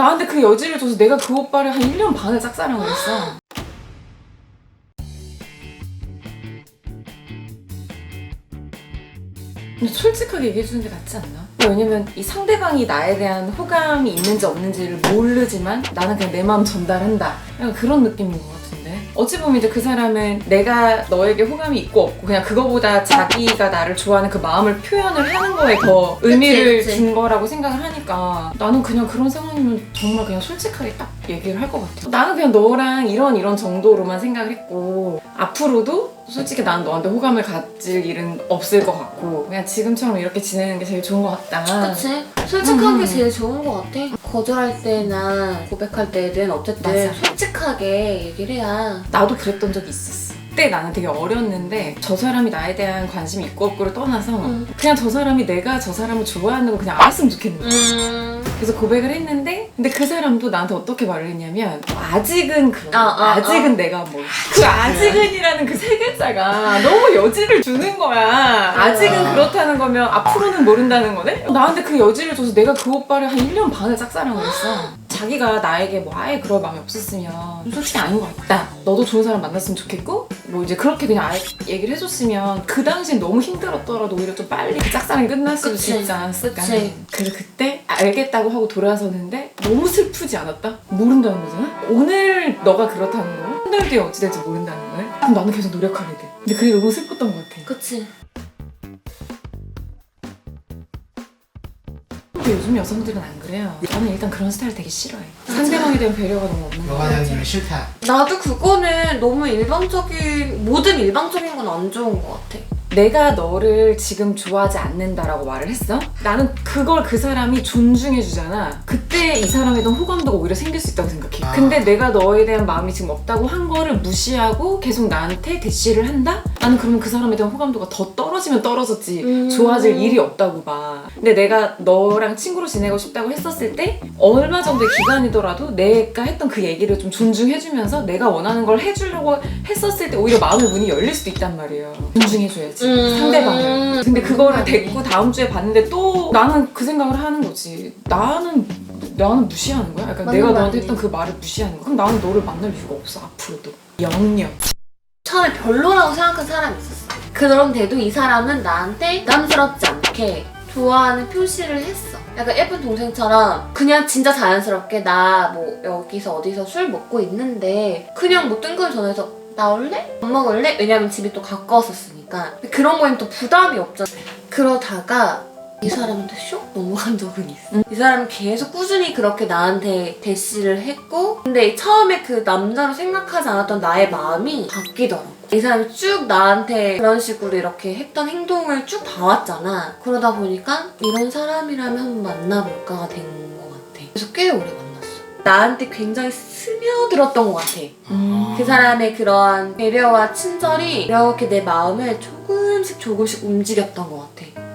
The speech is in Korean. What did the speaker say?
나한테 그 여지를 줘서 내가 그 오빠를 한 1년 반을 짝사랑을 했어. 근데 솔직하게 얘기해주는 게 낫지 않나? 왜냐면 이 상대방이 나에 대한 호감이 있는지 없는지를 모르지만 나는 그냥 내 마음 전달한다. 약간 그런 느낌인 것 같은데. 어찌 보면 이제 그 사람은 내가 너에게 호감이 있고 없고 그냥 그거보다 자기가 나를 좋아하는 그 마음을 표현을 하는 거에 더 의미를 그치. 준 거라고 생각을 하니까 나는 그냥 그런 상황이면 정말 그냥 솔직하게 딱 얘기를 할 것 같아. 나는 그냥 너랑 이런 이런 정도로만 생각을 했고 앞으로도 솔직히 나는 너한테 호감을 가질 일은 없을 것 같고 그냥 지금처럼 이렇게 지내는 게 제일 좋은 것 같다. 그치? 솔직하게 음. 제일 좋은 것 같아. 거절할 때나 고백할 때든 어쨌든 맞아. 솔직하게 얘기를 해야 나도 그랬던 적이 있었어. 그때 나는 되게 어렸는데 저 사람이 나에 대한 관심이 있고 없고를 떠나서 음. 그냥 저 사람이 내가 저 사람을 좋아하는 거 그냥 알았으면 좋겠는 거야. 음... 그래서 고백을 했는데 근데 그 사람도 나한테 어떻게 말을 했냐면 아직은 그런 아, 아, 아 직은 내가 뭐 그 아직은이라는 그 세 글자가 너무 여지를 주는 거야. 아직은 아. 그렇다는 거면 앞으로는 모른다는 거네? 나한테 그 여지를 줘서 내가 그 오빠를 한 1년 반을 짝사랑을 했어. 자기가 나에게 뭐 아예 그럴 마음이 없었으면 솔직히 아닌 것 같다. 너도 좋은 사람 만났으면 좋겠고? 뭐 이제 그렇게 그냥 아예 얘기를 해줬으면 그 당시엔 너무 힘들었더라도 오히려 좀 빨리 그 짝사랑이 수도 그치. 있지 않았을까. 그치. 그래서 그때 알겠다고 하고 돌아서는데 너무 슬프지 않았다? 모른다는 거잖아? 오늘 너가 그렇다는 거야? 한 달 뒤에 어찌 될지 모른다는 거야? 그럼 나는 계속 노력하게 돼. 근데 그게 너무 슬펐던 것 같아. 그치. 근데 요즘 여성들은 안 그래요. 나는 일단 그런 스타일 되게 싫어해. 상대방에 대한 배려가 너무 없는 거 같아. 여과장님은 싫다. 나도 그거는 너무 일방적인 모든 일방적인 건 안 좋은 것 같아. 내가 너를 지금 좋아하지 않는다라고 말을 했어? 나는 그걸 그 사람이 존중해 주잖아. 그때 이 사람에 대한 호감도가 오히려 생길 수 있다고 생각해. 아. 근데 내가 너에 대한 마음이 지금 없다고 한 거를 무시하고 계속 나한테 대시를 한다? 나는 그러면 그 사람에 대한 호감도가 더 떨어지면 떨어졌지. 음. 좋아질 일이 없다고 봐. 근데 내가 너랑 친구로 지내고 싶다고 했었을 때 얼마 정도의 기간이더라도 내가 했던 그 얘기를 좀 존중해주면서 내가 원하는 걸 해주려고 했었을 때 오히려 마음의 문이 열릴 수도 있단 말이에요. 존중해줘야지. 음. 상대방을. 근데 그거를 됐고 다음 주에 봤는데 또 나는 그 생각을 하는 거지. 나는 나는 무시하는 거야? 약간 맞는 내가 말이네. 너한테 했던 그 말을 무시하는 거야? 그럼 나는 너를 만날 이유가 없어 앞으로도. 영영. 처음에 별로라고 생각한 사람이 있었어. 그런데도 이 사람은 나한테 부담스럽지 않게 좋아하는 표시를 했어. 약간 예쁜 동생처럼 그냥 진짜 자연스럽게 나 뭐 여기서 어디서 술 먹고 있는데 그냥 뭐 뜬금 전화해서 나올래? 밥 먹을래? 왜냐면 집이 또 가까웠었으니까. 그런 거엔 또 부담이 없잖아. 그러다가 이 사람한테 쇽 넘어간 적은 있어. 이 사람은 계속 꾸준히 그렇게 나한테 대시를 했고, 근데 처음에 그 남자로 생각하지 않았던 나의 마음이 바뀌더라고. 이 사람이 쭉 나한테 그런 식으로 이렇게 했던 행동을 쭉 봐왔잖아. 그러다 보니까 이런 사람이라면 한번 만나볼까가 된 것 같아. 그래서 꽤 오래. 나한테 굉장히 스며들었던 것 같아. 음. 그 사람의 그러한 배려와 친절이 이렇게 내 마음을 조금씩 조금씩 움직였던 것 같아.